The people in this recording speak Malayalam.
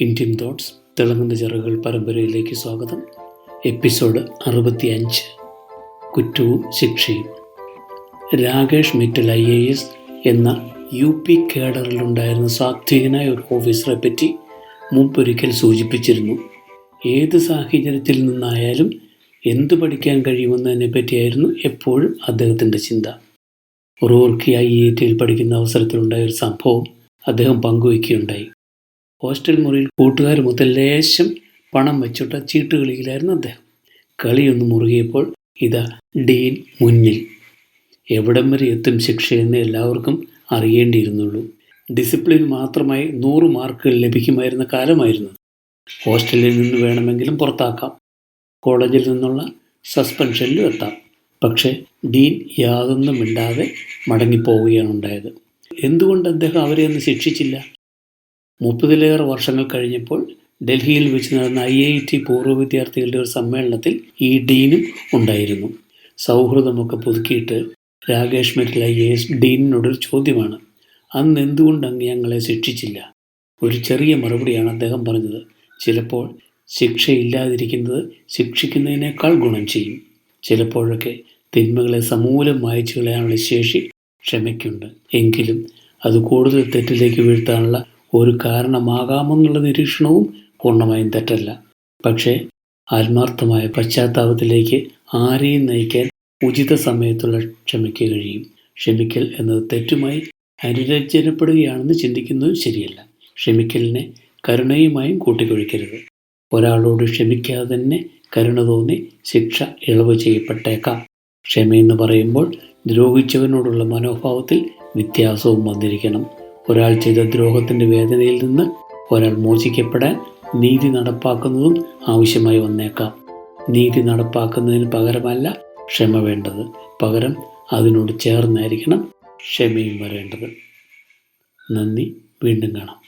ഇന്ത്യൻ തോട്ട്സ് തിളങ്ങുന്ന ചിറകുകൾ പരമ്പരയിലേക്ക് സ്വാഗതം. എപ്പിസോഡ് അറുപത്തിയഞ്ച്. കുറ്റവും ശിക്ഷയും. Rakesh Mittal I A S എന്ന യു പി കേഡറിലുണ്ടായിരുന്ന സാത്വികനായ ഒരു ഓഫീസറെ പറ്റി മുമ്പൊരിക്കൽ സൂചിപ്പിച്ചിരുന്നു. ഏത് സാഹചര്യത്തിൽ നിന്നായാലും എന്തു പഠിക്കാൻ കഴിയുമെന്നതിനെ പറ്റിയായിരുന്നു എപ്പോഴും അദ്ദേഹത്തിന്റെ ചിന്ത. റൂർക്കി ഐ ഐ ടിയിൽ പഠിക്കുന്ന അവസരത്തിലുണ്ടായ ഒരു സംഭവം അദ്ദേഹം പങ്കുവയ്ക്കുകയുണ്ടായി ഹോസ്റ്റൽ മുറിയിൽ കൂട്ടുകാരുമൊത്ത് ലേശം പണം വെച്ചിട്ട ചീട്ട് കളിയിലായിരുന്നു അദ്ദേഹം. കളിയൊന്ന് മുറുകിയപ്പോൾ ഇതാ ഡീൻ മുന്നിൽ. എവിടം വരെ എത്തും ശിക്ഷയെന്ന് എല്ലാവർക്കും അറിയേണ്ടിയിരുന്നുള്ളൂ. ഡിസിപ്ലിൻ മാത്രമായി നൂറ് മാർക്കുകൾ ലഭിക്കുമായിരുന്ന കാലമായിരുന്നു. ഹോസ്റ്റലിൽ നിന്ന് വേണമെങ്കിലും പുറത്താക്കാം. കോളേജിൽ നിന്നുള്ള സസ്പെൻഷനിലും എത്താം. പക്ഷേ ഡീൻ യാതൊന്നും മിണ്ടാതെ മടങ്ങിപ്പോവുകയാണ് ഉണ്ടായത്. എന്തുകൊണ്ട് അദ്ദേഹം അവരെ ഒന്ന് ശിക്ഷിച്ചില്ല? മുപ്പതിലേറെ വർഷങ്ങൾ കഴിഞ്ഞപ്പോൾ ഡൽഹിയിൽ വെച്ച് നടന്ന ഐ ഐ ടി പൂർവ വിദ്യാർത്ഥികളുടെ ഒരു സമ്മേളനത്തിൽ ഈ ഡീനും ഉണ്ടായിരുന്നു. സൗഹൃദമൊക്കെ പുതുക്കിയിട്ട് രാകേഷ് മെറ്റിൽ ഐ എസ് ഡീനിനോടൊരു ചോദ്യമാണ്. അന്ന് എന്തുകൊണ്ട് അങ്ങ് ഞങ്ങളെ ശിക്ഷിച്ചില്ല? ഒരു ചെറിയ മറുപടിയാണ് അദ്ദേഹം പറഞ്ഞത്. ചിലപ്പോൾ ശിക്ഷയില്ലാതിരിക്കുന്നത് ശിക്ഷിക്കുന്നതിനേക്കാൾ ഗുണം ചെയ്യും. ചിലപ്പോഴൊക്കെ തിന്മകളെ സമൂലം മായച്ചു കളയാനുള്ള ശേഷി ക്ഷമയ്ക്കുണ്ട്. എങ്കിലും അത് കൂടുതൽ തെറ്റിലേക്ക് വീഴ്ത്താനുള്ള ഒരു കാരണമാകാമെന്നുള്ള നിരീക്ഷണവും പൂർണമായും തെറ്റല്ല. പക്ഷേ ആത്മാർത്ഥമായ പശ്ചാത്താപത്തിലേക്ക് ആരെയും നയിക്കാൻ ഉചിത സമയത്തുള്ള ക്ഷമയ്ക്ക് കഴിയും. ക്ഷമിക്കൽ എന്നത് തെറ്റുമായി അനുരഞ്ജനപ്പെടുകയാണെന്ന് ചിന്തിക്കുന്നത് ശരിയല്ല. ക്ഷമിക്കലിനെ കരുണയുമായും കൂട്ടിക്കൊഴിക്കരുത്. ഒരാളോട് ക്ഷമിക്കാതെ തന്നെ കരുണ തോന്നി ശിക്ഷ ഇളവ് ചെയ്യപ്പെട്ടേക്കാം. ക്ഷമയെന്ന് പറയുമ്പോൾ ദ്രോഹിച്ചവനോടുള്ള മനോഭാവത്തിൽ വ്യത്യാസവും വന്നിരിക്കണം. ഒരാൾ ചെയ്ത ദ്രോഹത്തിന്റെ വേദനയിൽ നിന്ന് ഒരാൾ മോചിക്കപ്പെടാൻ നീതി നടപ്പാക്കുന്നതും ആവശ്യമായി വന്നേക്കാം. നീതി നടപ്പാക്കുന്നതിന് പകരമല്ല ക്ഷമ വേണ്ടത്. പകരം അതിനോട് ചേർന്നായിരിക്കണം ക്ഷമയും വരേണ്ടത്. നന്ദി. വീണ്ടും കാണാം.